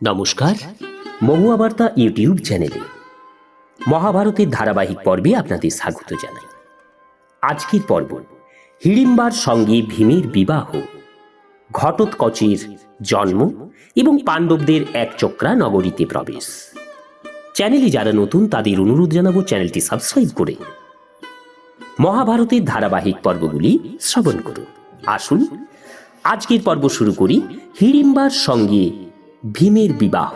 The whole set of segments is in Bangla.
নমস্কার, মহুয়া বার্তা ইউটিউব চ্যানেলে মহাভারতের ধারাবাহিক পর্বে আপনাদের স্বাগত জানাই। আজকের পর্ব, হিড়িম্বার সঙ্গে ভীমের বিবাহ, ঘটোৎকচের জন্ম এবং পাণ্ডবদের এক চক্রা নগরীতে প্রবেশ। চ্যানেলে যারা নতুন, তাদের অনুরোধ জানাব চ্যানেলটি সাবস্ক্রাইব করে মহাভারতের ধারাবাহিক পর্বগুলি শ্রবণ করুন। আসুন, আজকের পর্ব শুরু করি হিড়িম্বার সঙ্গে ভীমের বিবাহ।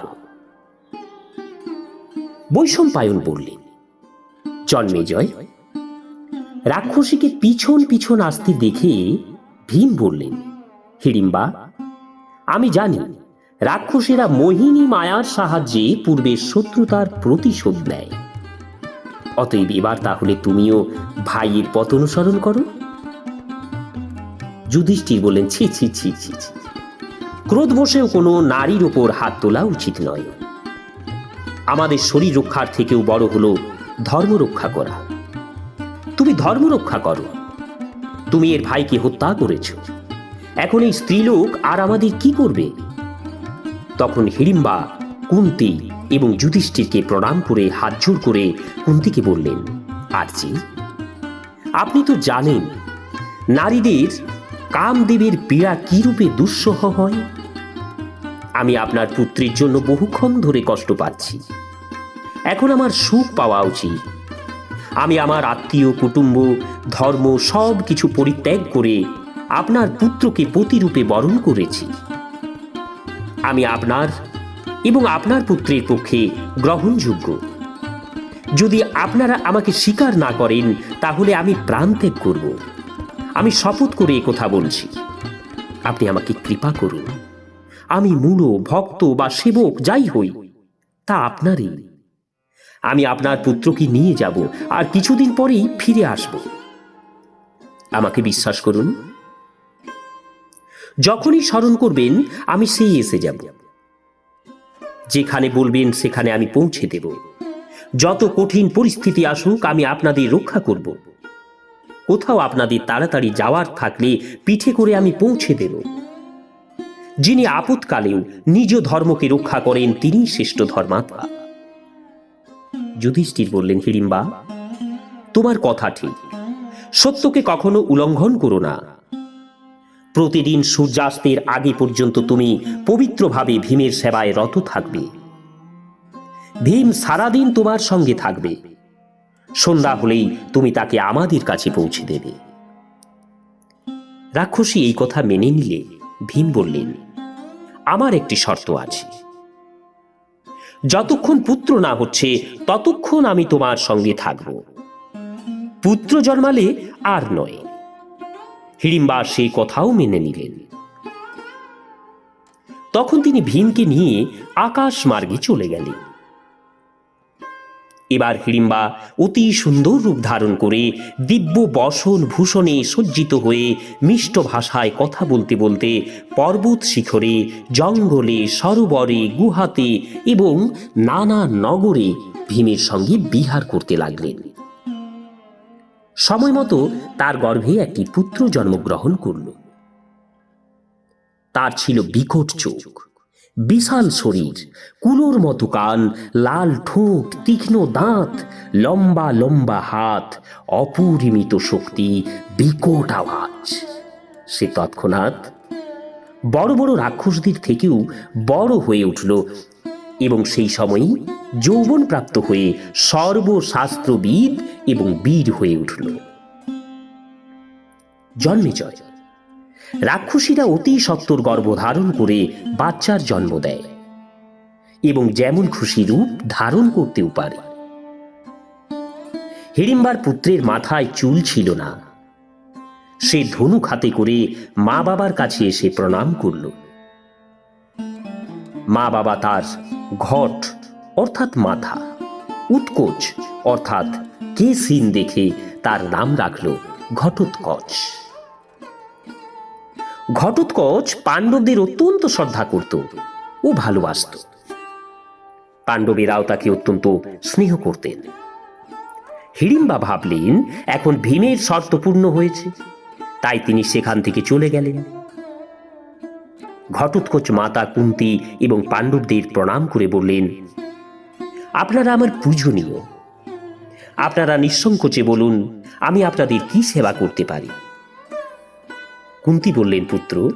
বৈষম্পায়ন বললেন জন্মেজয় রাক্ষসীকে পিছন পিছন আসতে দেখে ভীম বললেন, হিড়িম্বা, আমি জানি রাক্ষসেরা মোহিনী মায়ার সাহায্যে পূর্বের শত্রুতার প্রতিশোধ নেয়। অতএব এবার তাহলে তুমিও ভাইয়ের পথ অনুসরণ করো? যুধিষ্ঠির বললেন, ছি ছি ছি ছি ছি। ক্রোধ বসেও কোনো নারীর ওপর হাত তোলা উচিত নয়। আমাদের শরীর রক্ষার থেকেও বড় হলো ধর্ম রক্ষা করা। তুমি ধর্ম রক্ষা করো। তুমি এর ভাইকে হত্যা করেছ। এখন এই স্ত্রীলোক আর আমাদের কি করবে? তখন হিড়িম্বা কুন্তি এবং যুধিষ্ঠিরকে প্রণাম করে হাত জোর করে কুন্তিকে বললেন, আরজি, আপনি তো জানেন, নারীদের কামদেবের পীড়া কি রূপে দুঃসহ হয়? আমি আপনার পুত্রের জন্য বহুক্ষণ ধরে কষ্ট পাচ্ছি। এখন আমার সুখ পাওয়া উচিত। আমি আমার আত্মীয়, কুটুম্ব, ধর্ম সব কিছু পরিত্যাগ করে আপনার পুত্রকে পতিরূপে বরণ করেছি। আমি আপনার এবং আপনার পুত্রের পক্ষে গ্রহণযোগ্য। যদি আপনারা আমাকে স্বীকার না করেন, তাহলে আমি প্রাণ ত্যাগ করব। আমি শপথ করে কথা বলছি। আপনি আমাকে কৃপা করুন। আমি মূল, ভক্ত বা সেবক, যাই হই, তা আপনারই। আমি আপনার পুত্রকে নিয়ে যাব আর কিছুদিন পরেই ফিরে আসব। আমাকে বিশ্বাস করুন, যখনই স্মরণ করবেন, আমি সেই এসে যাব। যেখানে বলবেন, সেখানে আমি পৌঁছে দেব। যত কঠিন পরিস্থিতি আসুক, আমি আপনাদের রক্ষা করব। কোথাও আপনাদের তাড়াতাড়ি যাওয়ার থাকলে পিঠে করে আমি পৌঁছে দেব। যিনি আপৎকালেও নিজ ধর্মকে রক্ষা করেন তিনি শ্রেষ্ঠ ধর্মাত্মা। যুধিষ্ঠির বললেন, হিড়িম্বা, তোমার কথা ঠিক। সত্যকে কখনো উল্লঙ্ঘন করো না। প্রতিদিন সূর্যাস্তের আগে পর্যন্ত তুমি পবিত্রভাবে ভীমের সেবায় রত থাকবে। ভীম সারাদিন তোমার সঙ্গে থাকবে। সন্ধ্যা হলেই তুমি তাকে আমাদের কাছে পৌঁছে দেবে। রাক্ষসী এই কথা মেনে নিলে, ভীম বললেন আমার একটি শর্ত আছে। যতক্ষণ পুত্র না হচ্ছে, ততক্ষণ আমি তোমার সঙ্গে থাকব। পুত্র জন্মালে আর নয়। হিড়িম্বা সেই কথাও মেনে নিলেন। তখন তিনি ভীমকে নিয়ে আকাশ মার্গে চলে গেলেন। এবার হিড়িম্বা অতি সুন্দর রূপ ধারণ করে দিব্য বসন ভূষণে সজ্জিত হয়ে মিষ্ট ভাষায় কথা বলতে বলতে পর্বত শিখরে, জঙ্গলে, সরোবরে, গুহাতে এবং নানা নগরে ভীমের সঙ্গে বিহার করতে লাগলেন। সময় মতো তার গর্ভে একটি পুত্র জন্মগ্রহণ করল। তার ছিল বিকট চোখ। বিশাল শরীর, কুলোর মতো কান, লাল ঠোঁট, তীক্ষ্ণ দাঁত, লম্বা লম্বা হাত, অপরিমিত শক্তি, বিকট আওয়াজ। সে তৎক্ষণাৎ বড় বড় রাক্ষসদের থেকেও বড় হয়ে উঠল এবং সেই সময়ই যৌবন প্রাপ্ত হয়ে সর্বশাস্ত্রবিদ এবং বীর হয়ে উঠল। জন্মেজয় রাক্ষসীরা অতি সত্তর গর্ভধারণ করে বাচ্চার জন্ম দেয় এবং যেমন খুশি রূপ ধারণ করতেও পারে। হিড়িম্বার পুত্রের মাথায় চুল ছিল না। সে ধনুক হাতে করে মা বাবার কাছে এসে প্রণাম করল। মা বাবা তার ঘট, অর্থাৎ মাথা, উৎকোচ, অর্থাৎ কেসিন দেখে তার নাম রাখল ঘটোৎকচ। ঘটোৎকচ পাণ্ডবদের অত্যন্ত শ্রদ্ধা করত ও ভালোবাসত। পাণ্ডবেরাও তাকে অত্যন্ত স্নেহ করতেন। হিড়িম্বা ভাবলেন, এখন ভীমের শর্ত পূর্ণ হয়েছে, তাই তিনি সেখান থেকে চলে গেলেন। ঘটোৎকচ মাতা কুন্তি এবং পাণ্ডবদের প্রণাম করে বললেন, আপনারা আমার পূজনীয়। আপনারা নিঃসংকোচে বলুন, আমি আপনাদের কি সেবা করতে পারি? কুন্তি বললেন, পুত্র,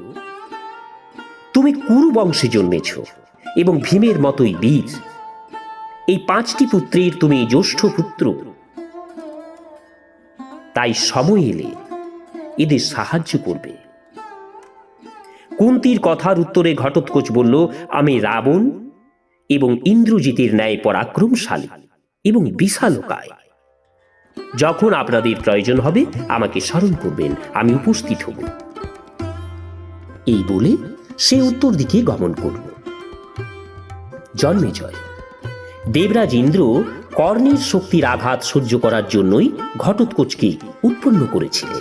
তুমি কুরু বংশে জন্মেছ এবং ভীমের মতোই বীর। এই পাঁচটি পুত্রের তুমি জ্যেষ্ঠ পুত্র। তাই সময় এলে এদের সাহায্য করবে। কুন্তির কথার উত্তরে ঘটোৎকোচ বলল, আমি রাবণ এবং ইন্দ্রজিতের ন্যায় পরাক্রমশালী এবং বিশালকায়। যখন আপনাদের প্রয়োজন হবে, আমাকে স্মরণ করবেন, আমি উপস্থিত হব। এই বলে সে উত্তর দিকে গমন করল। জন্মেজয় দেবরাজ ইন্দ্র কর্ণের শক্তির আঘাত সহ্য করার জন্যই ঘটোৎকোচকে উৎপন্ন করেছিলেন।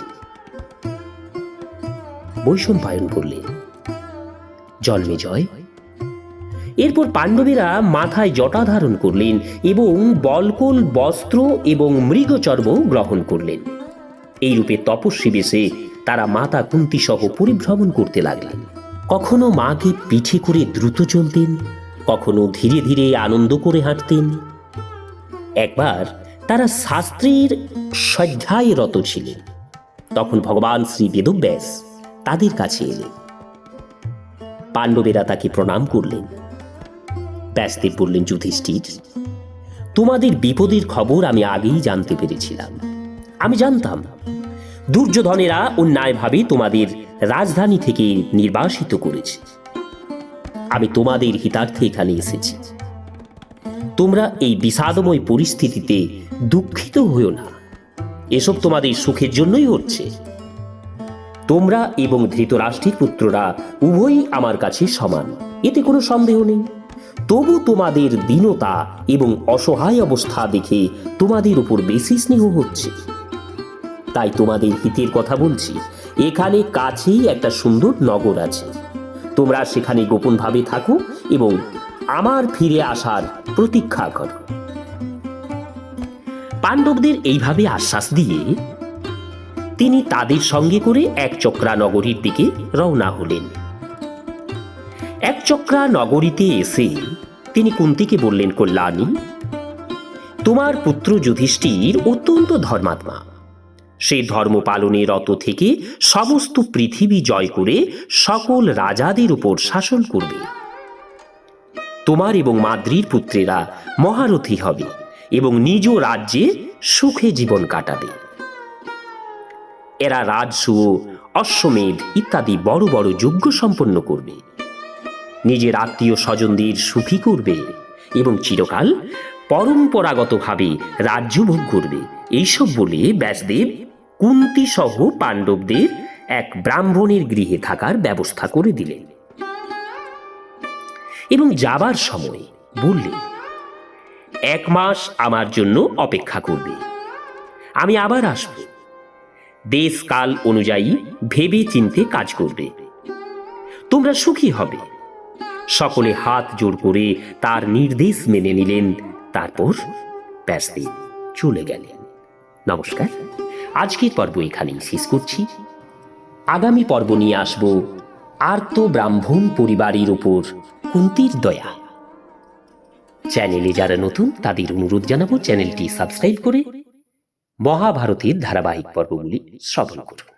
বৈষম্পায়ন করলেন জন্মেজয় এরপর পাণ্ডবেরা মাথায় জটা ধারণ করলেন এবং বলকল, বস্ত্র এবং মৃগচর্ম গ্রহণ করলেন। এই রূপে তপস্বী বেশে তারা মাতা কুন্তি সহ পরিভ্রমণ করতে লাগলেন। কখনো মাকে পিঠে করে দ্রুত চলতেন, কখনো ধীরে ধীরে আনন্দ করে হাঁটতেন। একবার তারা শাস্ত্রের সধ্যায় রত ছিলেন। তখন ভগবান শ্রী বেদব্যাস তাদের কাছে এলেন। পাণ্ডবেরা তাকে প্রণাম করলেন। ব্যাসদেব বললেন, যুধিষ্ঠির, তোমাদের বিপদের খবর আমি আগেই জানতে পেরেছিলাম। আমি জানতাম দুর্যোধনেরা অন্যায়ভাবে তোমাদের রাজধানী থেকে নির্বাসিত করেছে। আমি তোমাদের হিতার্থে এখানে এসেছি। তোমরা এই বিষাদময় পরিস্থিতিতে দুঃখিত হইও না। এসব তোমাদের সুখের জন্যই হচ্ছে। তোমরা এবং ধৃতরাষ্ট্রের পুত্ররা উভয়ই আমার কাছে সমান, এতে কোনো সন্দেহ নেই। তবু তোমাদের দীনতা এবং অসহায় অবস্থা দেখে তোমাদের উপর বেশি স্নেহ হচ্ছে। তাই তোমাদের হিতের কথা বলছি। এখানে কাছেই একটা সুন্দর নগর আছে। তোমরা সেখানে গোপনভাবে থাকো এবং আমার ফিরে আসার প্রতীক্ষা করো। পাণ্ডবদের এইভাবে আশ্বাস দিয়ে তিনি তাদের সঙ্গে করে এক চক্রা নগরীর দিকে রওনা হলেন। এক চক্রা নগরীতে এসে তিনি কুন্তিকে বললেন, কল্যাণী, তোমার পুত্র যুধিষ্ঠির অত্যন্ত ধর্মাত্মা। সে ধর্ম পালনে রত থেকে সমস্ত পৃথিবী জয় করে সকল রাজাদের উপর শাসন করবে। তোমার এবং মাদ্রির পুত্রেরা মহারথী হবে এবং নিজ রাজ্যে সুখে জীবন কাটাবে। এরা রাজসূয়, অশ্বমেধ ইত্যাদি বড় বড় যজ্ঞ সম্পন্ন করবে। নিজের আত্মীয় স্বজনদের সুখী করবে এবং চিরকাল পরম্পরাগতভাবে রাজ্য ভোগ করবে। এইসব বলে ব্যাসদেব কুন্তি সহ পাণ্ডবদের এক ব্রাহ্মণের গৃহে থাকার ব্যবস্থা করে দিলেন। এবং যাবার সময় বললেন, এক মাস আমার জন্য অপেক্ষা করবে। আমি আবার আসব। দেশ কাল অনুযায়ী ভেবে চিনতে কাজ করবে। তোমরা সুখী হবে। সকলে হাত জোর করে তার নির্দেশ মেনে নিলেন। তারপর ব্যাসদেব চলে গেলেন। নমস্কার। আজকের পর্ব এখানেই শেষ করছি। আগামী পর্ব নিয়ে আসব আর্ত ব্রাহ্মণ পরিবারের ওপর কুন্তির দয়া। চ্যানেলে যারা নতুন, তাদের অনুরোধ জানাব চ্যানেলটি সাবস্ক্রাইব করে মহাভারতের ধারাবাহিক পর্বগুলি শ্রবণ করুন।